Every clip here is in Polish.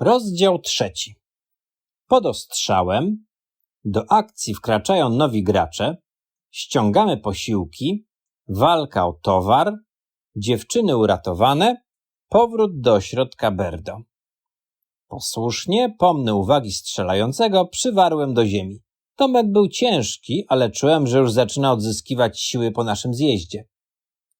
Rozdział trzeci. Pod ostrzałem do akcji wkraczają nowi gracze, ściągamy posiłki, walka o towar, dziewczyny uratowane, powrót do ośrodka Berdo. Posłusznie, pomny uwagi strzelającego, przywarłem do ziemi. Tomek był ciężki, ale czułem, że już zaczyna odzyskiwać siły po naszym zjeździe.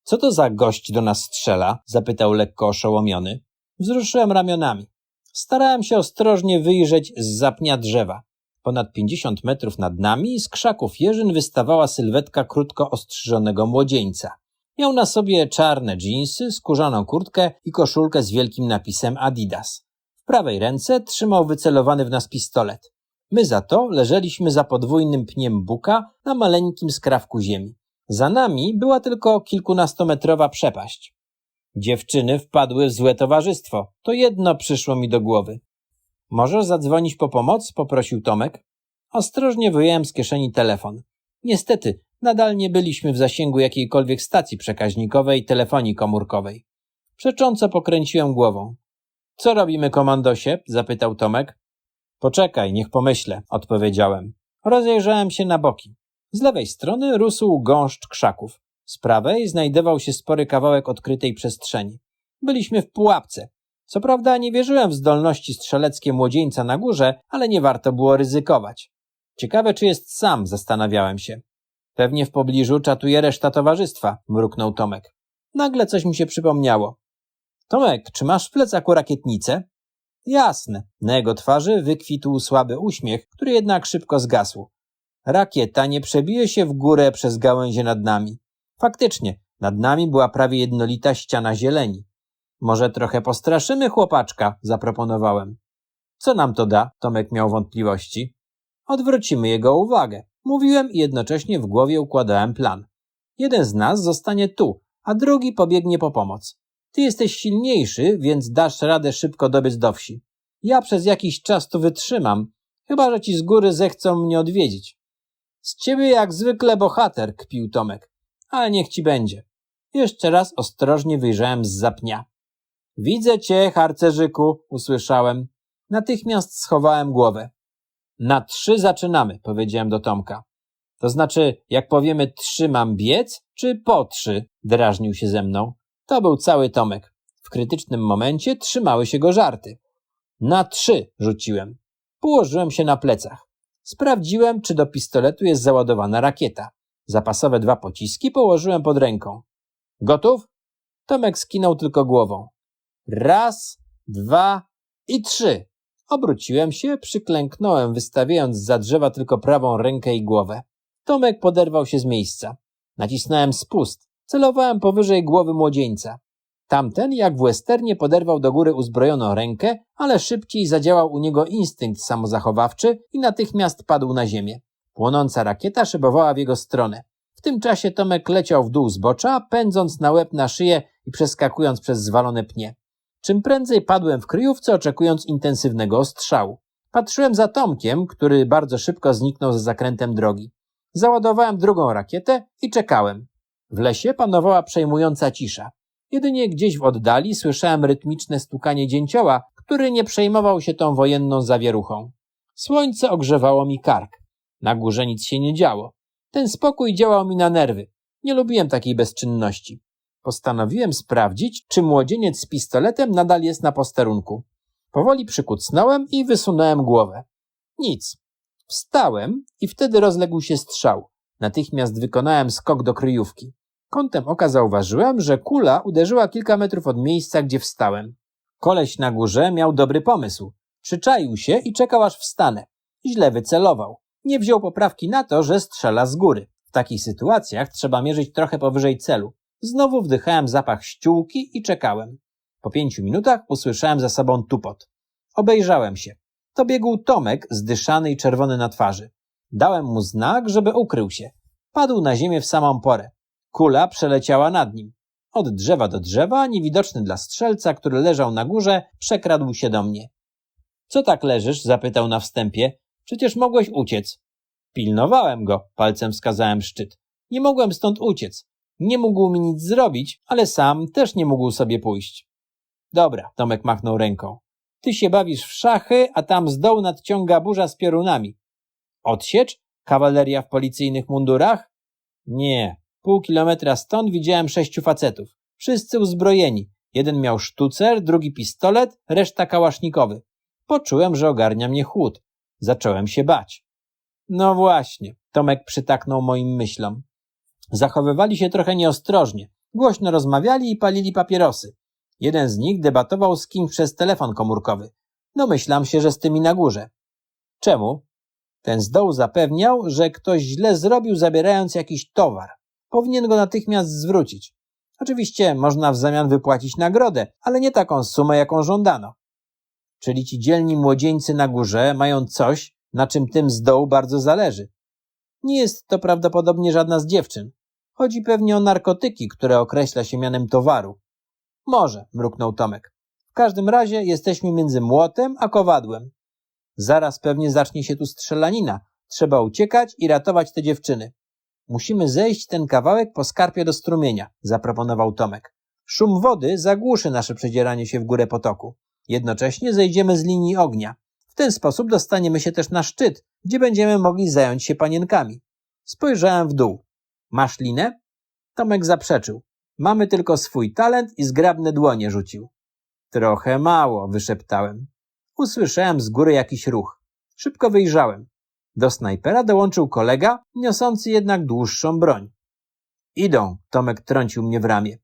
Co to za gość do nas strzela? zapytał lekko oszołomiony. Wzruszyłem ramionami. Starałem się ostrożnie wyjrzeć z zapnia drzewa. Ponad pięćdziesiąt metrów nad nami z krzaków jeżyn wystawała sylwetka krótko ostrzyżonego młodzieńca. Miał na sobie czarne dżinsy, skórzaną kurtkę i koszulkę z wielkim napisem Adidas. W prawej ręce trzymał wycelowany w nas pistolet. My za to leżeliśmy za podwójnym pniem buka na maleńkim skrawku ziemi. Za nami była tylko kilkunastometrowa przepaść. Dziewczyny wpadły w złe towarzystwo. To jedno przyszło mi do głowy. Możesz zadzwonić po pomoc? poprosił Tomek. Ostrożnie wyjąłem z kieszeni telefon. Niestety, nadal nie byliśmy w zasięgu jakiejkolwiek stacji przekaźnikowej telefonii komórkowej. Przecząco pokręciłem głową. Co robimy, komandosie? zapytał Tomek. Poczekaj, niech pomyślę, odpowiedziałem. Rozejrzałem się na boki. Z lewej strony rósł gąszcz krzaków. Z prawej znajdował się spory kawałek odkrytej przestrzeni. Byliśmy w pułapce. Co prawda nie wierzyłem w zdolności strzeleckie młodzieńca na górze, ale nie warto było ryzykować. Ciekawe, czy jest sam, zastanawiałem się. Pewnie w pobliżu czatuje reszta towarzystwa, mruknął Tomek. Nagle coś mi się przypomniało. Tomek, czy masz w plecaku rakietnicę? Jasne. Na jego twarzy wykwitł słaby uśmiech, który jednak szybko zgasł. Rakieta nie przebije się w górę przez gałęzie nad nami. Faktycznie, nad nami była prawie jednolita ściana zieleni. Może trochę postraszymy chłopaczka, zaproponowałem. Co nam to da? Tomek miał wątpliwości. Odwrócimy jego uwagę. Mówiłem i jednocześnie w głowie układałem plan. Jeden z nas zostanie tu, a drugi pobiegnie po pomoc. Ty jesteś silniejszy, więc dasz radę szybko dobiec do wsi. Ja przez jakiś czas tu wytrzymam, chyba że ci z góry zechcą mnie odwiedzić. Z ciebie jak zwykle bohater, kpił Tomek. Ale niech ci będzie. Jeszcze raz ostrożnie wyjrzałem z zapnia. Widzę cię, harcerzyku, usłyszałem. Natychmiast schowałem głowę. Na trzy zaczynamy, powiedziałem do Tomka. To znaczy, jak powiemy trzy mam biec, czy po trzy? Drażnił się ze mną. To był cały Tomek. W krytycznym momencie trzymały się go żarty. Na trzy rzuciłem. Położyłem się na plecach. Sprawdziłem, czy do pistoletu jest załadowana rakieta. Zapasowe dwa pociski położyłem pod ręką. Gotów? Tomek skinął tylko głową. Raz, dwa i trzy. Obróciłem się, przyklęknąłem, wystawiając za drzewa tylko prawą rękę i głowę. Tomek poderwał się z miejsca. Nacisnąłem spust. Celowałem powyżej głowy młodzieńca. Tamten, jak w westernie, poderwał do góry uzbrojoną rękę, ale szybciej zadziałał u niego instynkt samozachowawczy i natychmiast padł na ziemię. Płonąca rakieta szybowała w jego stronę. W tym czasie Tomek leciał w dół zbocza, pędząc na łeb na szyję i przeskakując przez zwalone pnie. Czym prędzej padłem w kryjówce, oczekując intensywnego ostrzału. Patrzyłem za Tomkiem, który bardzo szybko zniknął za zakrętem drogi. Załadowałem drugą rakietę i czekałem. W lesie panowała przejmująca cisza. Jedynie gdzieś w oddali słyszałem rytmiczne stukanie dzięcioła, który nie przejmował się tą wojenną zawieruchą. Słońce ogrzewało mi kark. Na górze nic się nie działo. Ten spokój działał mi na nerwy. Nie lubiłem takiej bezczynności. Postanowiłem sprawdzić, czy młodzieniec z pistoletem nadal jest na posterunku. Powoli przykucnąłem i wysunąłem głowę. Nic. Wstałem i wtedy rozległ się strzał. Natychmiast wykonałem skok do kryjówki. Kątem oka zauważyłem, że kula uderzyła kilka metrów od miejsca, gdzie wstałem. Koleś na górze miał dobry pomysł. Przyczaił się i czekał aż wstanę. Źle wycelował. Nie wziął poprawki na to, że strzela z góry. W takich sytuacjach trzeba mierzyć trochę powyżej celu. Znowu wdychałem zapach ściółki i czekałem. Po pięciu minutach usłyszałem za sobą tupot. Obejrzałem się. To biegł Tomek, zdyszany i czerwony na twarzy. Dałem mu znak, żeby ukrył się. Padł na ziemię w samą porę. Kula przeleciała nad nim. Od drzewa do drzewa, niewidoczny dla strzelca, który leżał na górze, przekradł się do mnie. Co tak leżysz? zapytał na wstępie. Przecież mogłeś uciec. Pilnowałem go, palcem wskazałem szczyt. Nie mogłem stąd uciec. Nie mógł mi nic zrobić, ale sam też nie mógł sobie pójść. Dobra, Tomek machnął ręką. Ty się bawisz w szachy, a tam z dołu nadciąga burza z piorunami. Odsiecz? Kawaleria w policyjnych mundurach? Nie. Pół kilometra stąd widziałem sześciu facetów. Wszyscy uzbrojeni. Jeden miał sztucer, drugi pistolet, reszta kałasznikowy. Poczułem, że ogarnia mnie chłód. Zacząłem się bać. No właśnie, Tomek przytaknął moim myślom. Zachowywali się trochę nieostrożnie. Głośno rozmawiali i palili papierosy. Jeden z nich debatował z kimś przez telefon komórkowy. Domyślam się, że z tymi na górze. Czemu? Ten z dołu zapewniał, że ktoś źle zrobił zabierając jakiś towar. Powinien go natychmiast zwrócić. Oczywiście można w zamian wypłacić nagrodę, ale nie taką sumę, jaką żądano. Czyli ci dzielni młodzieńcy na górze mają coś, na czym tym z dołu bardzo zależy. Nie jest to prawdopodobnie żadna z dziewczyn. Chodzi pewnie o narkotyki, które określa się mianem towaru. Może, mruknął Tomek. W każdym razie jesteśmy między młotem a kowadłem. Zaraz pewnie zacznie się tu strzelanina. Trzeba uciekać i ratować te dziewczyny. Musimy zejść ten kawałek po skarpie do strumienia, zaproponował Tomek. Szum wody zagłuszy nasze przedzieranie się w górę potoku. Jednocześnie zejdziemy z linii ognia. W ten sposób dostaniemy się też na szczyt, gdzie będziemy mogli zająć się panienkami. Spojrzałem w dół. Masz linę? Tomek zaprzeczył. Mamy tylko swój talent i zgrabne dłonie rzucił. Trochę mało, wyszeptałem. Usłyszałem z góry jakiś ruch. Szybko wyjrzałem. Do snajpera dołączył kolega, niosący jednak dłuższą broń. Idą, Tomek trącił mnie w ramię.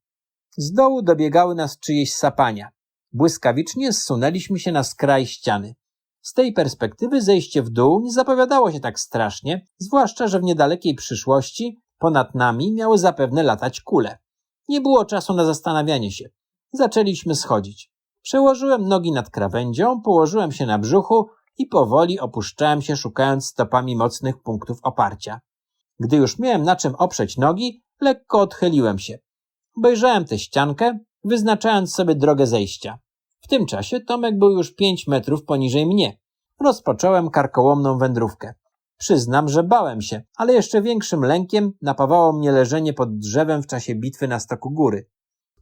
Z dołu dobiegały nas czyjeś sapania. Błyskawicznie zsunęliśmy się na skraj ściany. Z tej perspektywy zejście w dół nie zapowiadało się tak strasznie, zwłaszcza, że w niedalekiej przyszłości ponad nami miały zapewne latać kule. Nie było czasu na zastanawianie się. Zaczęliśmy schodzić. Przełożyłem nogi nad krawędzią, położyłem się na brzuchu i powoli opuszczałem się, szukając stopami mocnych punktów oparcia. Gdy już miałem na czym oprzeć nogi, lekko odchyliłem się. Obejrzałem tę ściankę, wyznaczając sobie drogę zejścia. W tym czasie Tomek był już pięć metrów poniżej mnie. Rozpocząłem karkołomną wędrówkę. Przyznam, że bałem się, ale jeszcze większym lękiem napawało mnie leżenie pod drzewem w czasie bitwy na stoku góry.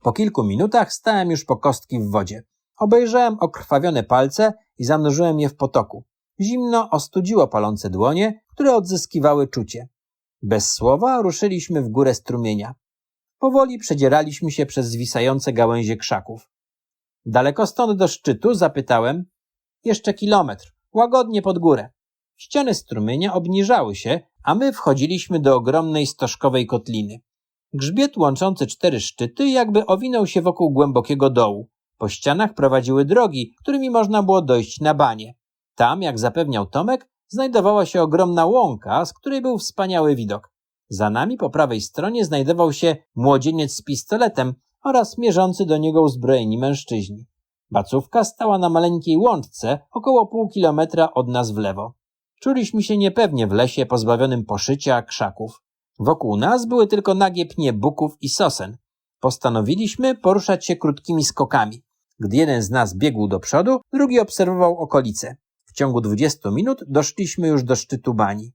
Po kilku minutach stałem już po kostki w wodzie. Obejrzałem okrwawione palce i zanurzyłem je w potoku. Zimno ostudziło palące dłonie, które odzyskiwały czucie. Bez słowa ruszyliśmy w górę strumienia. Powoli przedzieraliśmy się przez zwisające gałęzie krzaków. Daleko stąd do szczytu zapytałem. Jeszcze kilometr, łagodnie pod górę. Ściany strumienia obniżały się, a my wchodziliśmy do ogromnej stożkowej kotliny. Grzbiet łączący cztery szczyty jakby owinął się wokół głębokiego dołu. Po ścianach prowadziły drogi, którymi można było dojść na banie. Tam, jak zapewniał Tomek, znajdowała się ogromna łąka, z której był wspaniały widok. Za nami po prawej stronie znajdował się młodzieniec z pistoletem oraz mierzący do niego uzbrojeni mężczyźni. Bacówka stała na maleńkiej łączce około pół kilometra od nas w lewo. Czuliśmy się niepewnie w lesie pozbawionym poszycia krzaków. Wokół nas były tylko nagie pnie buków i sosen. Postanowiliśmy poruszać się krótkimi skokami. Gdy jeden z nas biegł do przodu, drugi obserwował okolice. W ciągu 20 minut doszliśmy już do szczytu bani.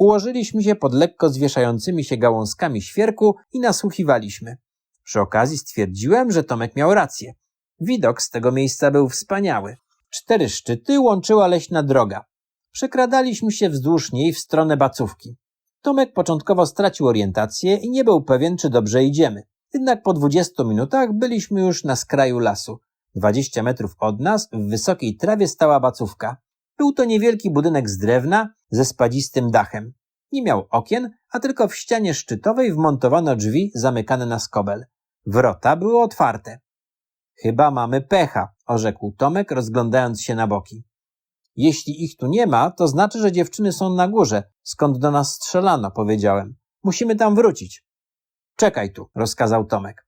Ułożyliśmy się pod lekko zwieszającymi się gałązkami świerku i nasłuchiwaliśmy. Przy okazji stwierdziłem, że Tomek miał rację. Widok z tego miejsca był wspaniały. Cztery szczyty łączyła leśna droga. Przekradaliśmy się wzdłuż niej w stronę bacówki. Tomek początkowo stracił orientację i nie był pewien, czy dobrze idziemy. Jednak po dwudziestu minutach byliśmy już na skraju lasu. Dwadzieścia metrów od nas w wysokiej trawie stała bacówka. Był to niewielki budynek z drewna ze spadzistym dachem. Nie miał okien, a tylko w ścianie szczytowej wmontowano drzwi zamykane na skobel. Wrota były otwarte. Chyba mamy pecha, orzekł Tomek, rozglądając się na boki. Jeśli ich tu nie ma, to znaczy, że dziewczyny są na górze, skąd do nas strzelano, powiedziałem. Musimy tam wrócić. Czekaj tu, rozkazał Tomek.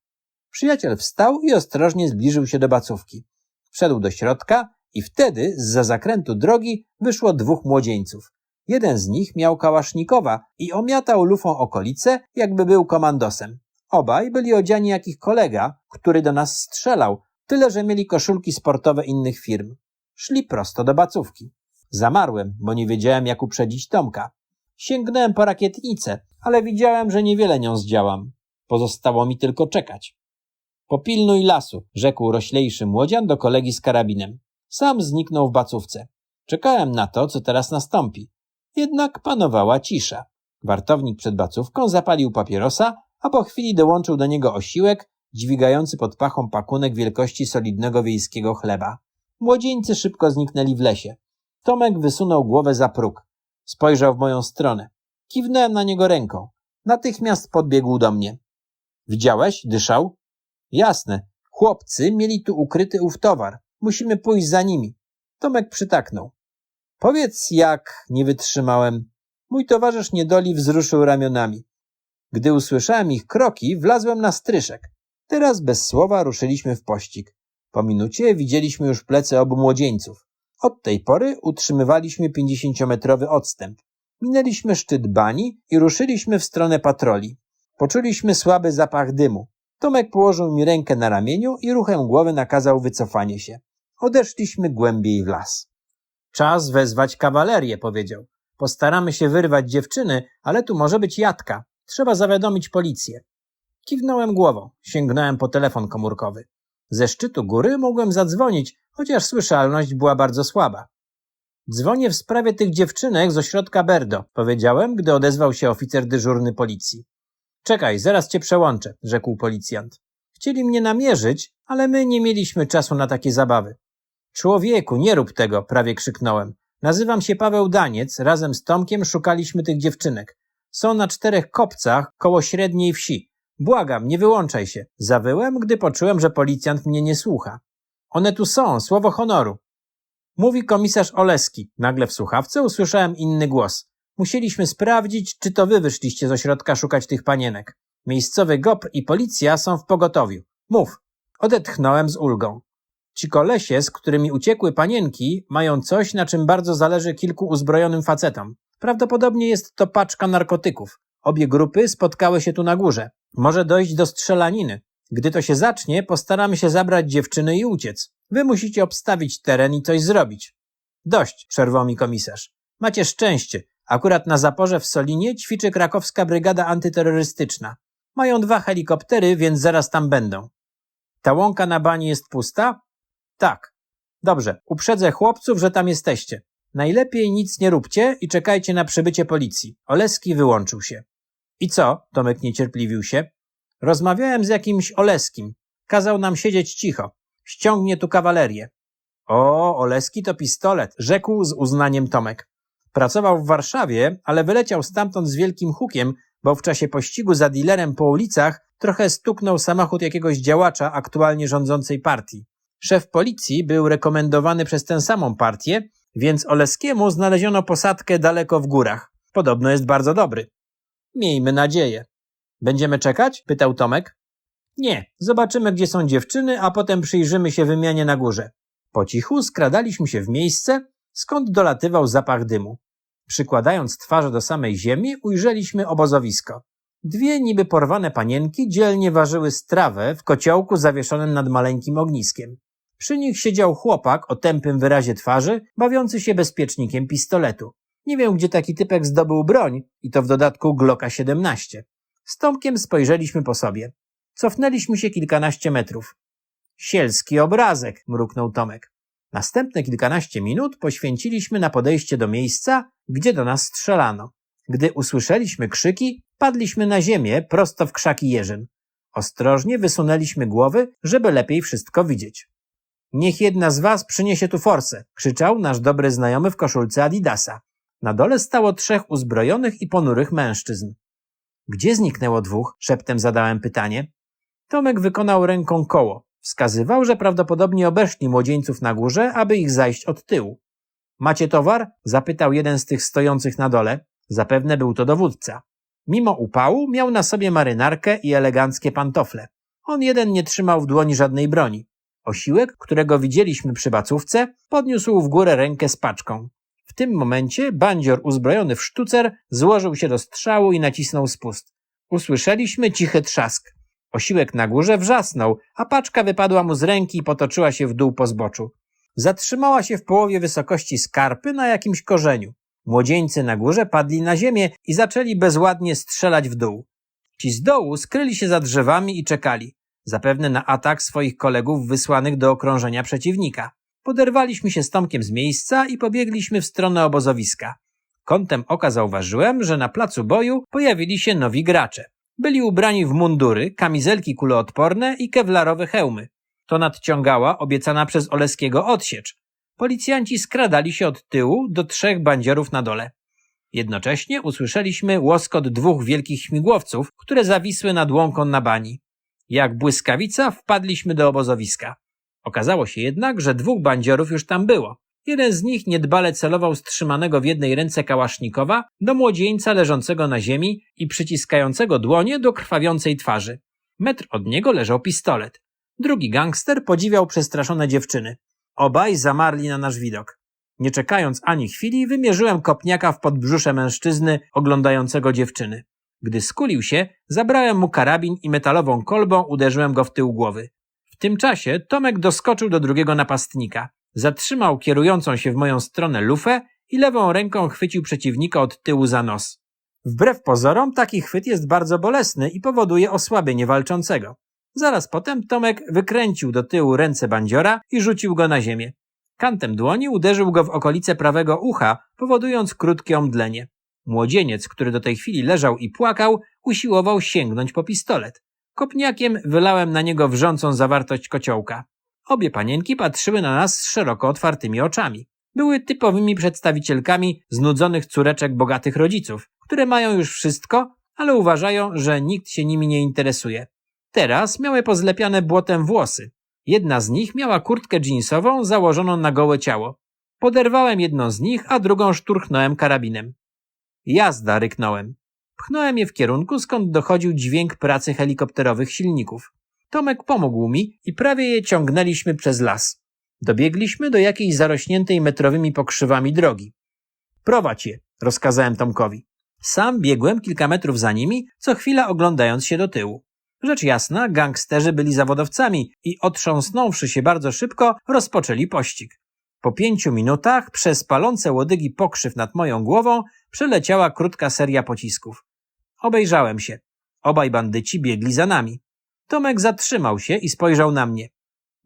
Przyjaciel wstał i ostrożnie zbliżył się do bacówki. Wszedł do środka i wtedy z zakrętu drogi wyszło dwóch młodzieńców. Jeden z nich miał kałasznikowa i omiatał lufą okolice, jakby był komandosem. Obaj byli odziani jak ich kolega, który do nas strzelał, tyle że mieli koszulki sportowe innych firm. Szli prosto do bacówki. Zamarłem, bo nie wiedziałem, jak uprzedzić Tomka. Sięgnąłem po rakietnicę, ale widziałem, że niewiele nią zdziałam. Pozostało mi tylko czekać. Popilnuj lasu, rzekł roślejszy młodzian do kolegi z karabinem. Sam zniknął w bacówce. Czekałem na to, co teraz nastąpi. Jednak panowała cisza. Wartownik przed bacówką zapalił papierosa, a po chwili dołączył do niego osiłek, dźwigający pod pachą pakunek wielkości solidnego wiejskiego chleba. Młodzieńcy szybko zniknęli w lesie. Tomek wysunął głowę za próg. Spojrzał w moją stronę. Kiwnąłem na niego ręką. Natychmiast podbiegł do mnie. Widziałeś? Dyszał. Jasne. Chłopcy mieli tu ukryty ów towar. Musimy pójść za nimi. Tomek przytaknął. Powiedz jak, nie wytrzymałem. Mój towarzysz niedoli wzruszył ramionami. Gdy usłyszałem ich kroki, wlazłem na stryszek. Teraz bez słowa ruszyliśmy w pościg. Po minucie widzieliśmy już plecy obu młodzieńców. Od tej pory utrzymywaliśmy pięćdziesięciometrowy odstęp. Minęliśmy szczyt bani i ruszyliśmy w stronę patroli. Poczuliśmy słaby zapach dymu. Tomek położył mi rękę na ramieniu i ruchem głowy nakazał wycofanie się. Odeszliśmy głębiej w las. Czas wezwać kawalerię, powiedział. Postaramy się wyrwać dziewczyny, ale tu może być jadka. Trzeba zawiadomić policję. Kiwnąłem głową, sięgnąłem po telefon komórkowy. Ze szczytu góry mogłem zadzwonić, chociaż słyszalność była bardzo słaba. Dzwonię w sprawie tych dziewczynek z ośrodka Berdo, powiedziałem, gdy odezwał się oficer dyżurny policji. Czekaj, zaraz cię przełączę, rzekł policjant. Chcieli mnie namierzyć, ale my nie mieliśmy czasu na takie zabawy. Człowieku, nie rób tego, prawie krzyknąłem. Nazywam się Paweł Daniec, razem z Tomkiem szukaliśmy tych dziewczynek. Są na czterech kopcach koło średniej wsi. Błagam, nie wyłączaj się. Zawyłem, gdy poczułem, że policjant mnie nie słucha. One tu są, słowo honoru. Mówi komisarz Oleski. Nagle w słuchawce usłyszałem inny głos. Musieliśmy sprawdzić, czy to wy wyszliście z ośrodka szukać tych panienek. Miejscowy GOP i policja są w pogotowiu. Mów. Odetchnąłem z ulgą. Ci kolesie, z którymi uciekły panienki, mają coś, na czym bardzo zależy kilku uzbrojonym facetom. Prawdopodobnie jest to paczka narkotyków. Obie grupy spotkały się tu na górze. Może dojść do strzelaniny. Gdy to się zacznie, postaramy się zabrać dziewczyny i uciec. Wy musicie obstawić teren i coś zrobić. Dość, przerwał mi komisarz. Macie szczęście. Akurat na zaporze w Solinie ćwiczy krakowska brygada antyterrorystyczna. Mają dwa helikoptery, więc zaraz tam będą. Ta łąka na bani jest pusta? Tak. Dobrze, uprzedzę chłopców, że tam jesteście. Najlepiej nic nie róbcie i czekajcie na przybycie policji. Oleski wyłączył się. I co? Tomek niecierpliwił się. Rozmawiałem z jakimś Oleskim. Kazał nam siedzieć cicho. Ściągnie tu kawalerię. O, Oleski to pistolet, rzekł z uznaniem Tomek. Pracował w Warszawie, ale wyleciał stamtąd z wielkim hukiem, bo w czasie pościgu za dealerem po ulicach trochę stuknął samochód jakiegoś działacza aktualnie rządzącej partii. Szef policji był rekomendowany przez tę samą partię, więc Oleskiemu znaleziono posadkę daleko w górach. Podobno jest bardzo dobry. Miejmy nadzieję. Będziemy czekać? pytał Tomek. Nie, zobaczymy, gdzie są dziewczyny, a potem przyjrzymy się wymianie na górze. Po cichu skradaliśmy się w miejsce, skąd dolatywał zapach dymu. Przykładając twarze do samej ziemi, ujrzeliśmy obozowisko. Dwie niby porwane panienki dzielnie ważyły strawę w kociołku zawieszonym nad maleńkim ogniskiem. Przy nich siedział chłopak o tępym wyrazie twarzy, bawiący się bezpiecznikiem pistoletu. Nie wiem, gdzie taki typek zdobył broń i to w dodatku Glocka 17. Z Tomkiem spojrzeliśmy po sobie. Cofnęliśmy się kilkanaście metrów. Sielski obrazek, mruknął Tomek. Następne kilkanaście minut poświęciliśmy na podejście do miejsca, gdzie do nas strzelano. Gdy usłyszeliśmy krzyki, padliśmy na ziemię prosto w krzaki jeżyn. Ostrożnie wysunęliśmy głowy, żeby lepiej wszystko widzieć. Niech jedna z was przyniesie tu forsę, krzyczał nasz dobry znajomy w koszulce Adidasa. Na dole stało trzech uzbrojonych i ponurych mężczyzn. Gdzie zniknęło dwóch? Szeptem zadałem pytanie. Tomek wykonał ręką koło. Wskazywał, że prawdopodobnie obeszli młodzieńców na górze, aby ich zajść od tyłu. Macie towar? zapytał jeden z tych stojących na dole. Zapewne był to dowódca. Mimo upału miał na sobie marynarkę i eleganckie pantofle. On jeden nie trzymał w dłoni żadnej broni. Osiłek, którego widzieliśmy przy bacówce, podniósł w górę rękę z paczką. W tym momencie bandzior uzbrojony w sztucer złożył się do strzału i nacisnął spust. Usłyszeliśmy cichy trzask. Osiłek na górze wrzasnął, a paczka wypadła mu z ręki i potoczyła się w dół po zboczu. Zatrzymała się w połowie wysokości skarpy na jakimś korzeniu. Młodzieńcy na górze padli na ziemię i zaczęli bezładnie strzelać w dół. Ci z dołu skryli się za drzewami i czekali, zapewne na atak swoich kolegów wysłanych do okrążenia przeciwnika. Poderwaliśmy się z Tomkiem z miejsca i pobiegliśmy w stronę obozowiska. Kątem oka zauważyłem, że na placu boju pojawili się nowi gracze. Byli ubrani w mundury, kamizelki kuloodporne i kewlarowe hełmy. To nadciągała obiecana przez Oleskiego odsiecz. Policjanci skradali się od tyłu do trzech bandziorów na dole. Jednocześnie usłyszeliśmy łoskot dwóch wielkich śmigłowców, które zawisły nad łąką na bani. Jak błyskawica wpadliśmy do obozowiska. Okazało się jednak, że dwóch bandziorów już tam było. Jeden z nich niedbale celował z trzymanego w jednej ręce kałasznikowa do młodzieńca leżącego na ziemi i przyciskającego dłonie do krwawiącej twarzy. Metr od niego leżał pistolet. Drugi gangster podziwiał przestraszone dziewczyny. Obaj zamarli na nasz widok. Nie czekając ani chwili, wymierzyłem kopniaka w podbrzusze mężczyzny oglądającego dziewczyny. Gdy skulił się, zabrałem mu karabin i metalową kolbą uderzyłem go w tył głowy. W tym czasie Tomek doskoczył do drugiego napastnika. Zatrzymał kierującą się w moją stronę lufę i lewą ręką chwycił przeciwnika od tyłu za nos. Wbrew pozorom, taki chwyt jest bardzo bolesny i powoduje osłabienie walczącego. Zaraz potem Tomek wykręcił do tyłu ręce bandziora i rzucił go na ziemię. Kantem dłoni uderzył go w okolice prawego ucha, powodując krótkie omdlenie. Młodzieniec, który do tej chwili leżał i płakał, usiłował sięgnąć po pistolet. Kopniakiem wylałem na niego wrzącą zawartość kociołka. Obie panienki patrzyły na nas z szeroko otwartymi oczami. Były typowymi przedstawicielkami znudzonych córeczek bogatych rodziców, które mają już wszystko, ale uważają, że nikt się nimi nie interesuje. Teraz miały pozlepiane błotem włosy. Jedna z nich miała kurtkę jeansową założoną na gołe ciało. Poderwałem jedną z nich, a drugą szturchnąłem karabinem. Jazda, ryknąłem. Pchnąłem je w kierunku, skąd dochodził dźwięk pracy helikopterowych silników. Tomek pomógł mi i prawie je ciągnęliśmy przez las. Dobiegliśmy do jakiejś zarośniętej metrowymi pokrzywami drogi. Prowadź je, rozkazałem Tomkowi. Sam biegłem kilka metrów za nimi, co chwila oglądając się do tyłu. Rzecz jasna, gangsterzy byli zawodowcami i otrząsnąwszy się bardzo szybko, rozpoczęli pościg. Po pięciu minutach przez palące łodygi pokrzyw nad moją głową przeleciała krótka seria pocisków. Obejrzałem się. Obaj bandyci biegli za nami. Tomek zatrzymał się i spojrzał na mnie.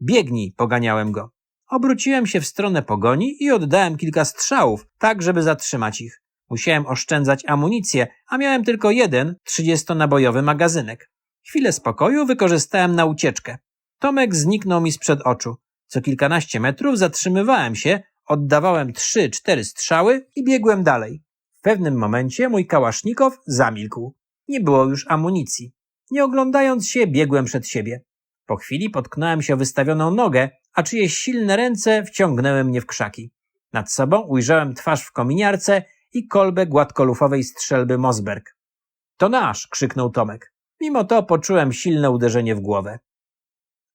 Biegnij, poganiałem go. Obróciłem się w stronę pogoni i oddałem kilka strzałów, tak żeby zatrzymać ich. Musiałem oszczędzać amunicję, a miałem tylko jeden trzydziestonabojowy magazynek. Chwilę spokoju wykorzystałem na ucieczkę. Tomek zniknął mi sprzed oczu. Co kilkanaście metrów zatrzymywałem się, oddawałem trzy, cztery strzały i biegłem dalej. W pewnym momencie mój kałasznikow zamilkł. Nie było już amunicji. Nie oglądając się, biegłem przed siebie. Po chwili potknąłem się o wystawioną nogę, a czyjeś silne ręce wciągnęły mnie w krzaki. Nad sobą ujrzałem twarz w kominiarce i kolbę gładkolufowej strzelby Mosberg. To nasz! krzyknął Tomek. Mimo to poczułem silne uderzenie w głowę.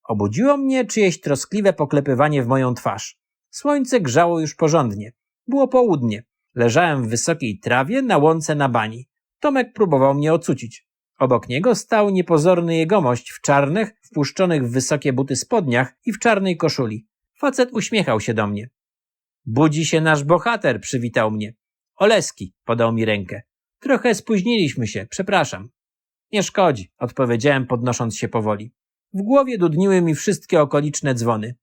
Obudziło mnie czyjeś troskliwe poklepywanie w moją twarz. Słońce grzało już porządnie. Było południe. Leżałem w wysokiej trawie na łące na bani. Tomek próbował mnie ocucić. Obok niego stał niepozorny jegomość w czarnych, wpuszczonych w wysokie buty spodniach i w czarnej koszuli. Facet uśmiechał się do mnie. Budzi się nasz bohater, przywitał mnie. Oleski, podał mi rękę. Trochę spóźniliśmy się, przepraszam. Nie szkodzi, odpowiedziałem podnosząc się powoli. W głowie dudniły mi wszystkie okoliczne dzwony.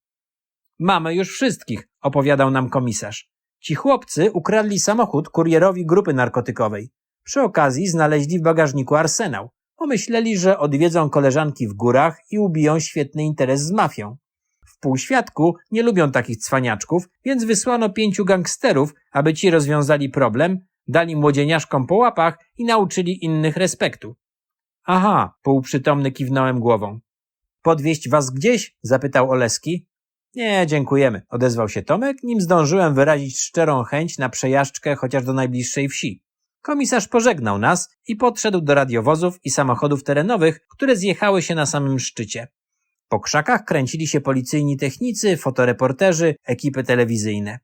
Mamy już wszystkich, opowiadał nam komisarz. Ci chłopcy ukradli samochód kurierowi grupy narkotykowej. Przy okazji znaleźli w bagażniku arsenał. Pomyśleli, że odwiedzą koleżanki w górach i ubiją świetny interes z mafią. W półświadku nie lubią takich cwaniaczków, więc wysłano pięciu gangsterów, aby ci rozwiązali problem, dali młodzieniaszkom po łapach i nauczyli innych respektu. Aha, półprzytomny kiwnąłem głową. Podwieźć was gdzieś? zapytał Oleski. Nie, dziękujemy, odezwał się Tomek, nim zdążyłem wyrazić szczerą chęć na przejażdżkę chociaż do najbliższej wsi. Komisarz pożegnał nas i podszedł do radiowozów i samochodów terenowych, które zjechały się na samym szczycie. Po krzakach kręcili się policyjni technicy, fotoreporterzy, ekipy telewizyjne.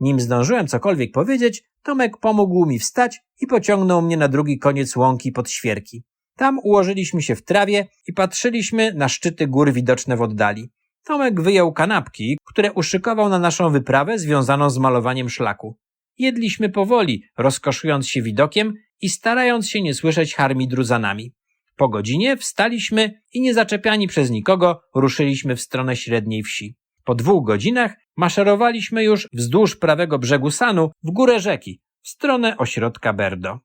Nim zdążyłem cokolwiek powiedzieć, Tomek pomógł mi wstać i pociągnął mnie na drugi koniec łąki pod świerki. Tam ułożyliśmy się w trawie i patrzyliśmy na szczyty gór widoczne w oddali. Tomek wyjął kanapki, które uszykował na naszą wyprawę związaną z malowaniem szlaku. Jedliśmy powoli, rozkoszując się widokiem i starając się nie słyszeć harmidru za nami. Po godzinie wstaliśmy i niezaczepiani przez nikogo ruszyliśmy w stronę średniej wsi. Po dwóch godzinach maszerowaliśmy już wzdłuż prawego brzegu Sanu w górę rzeki, w stronę ośrodka Berdo.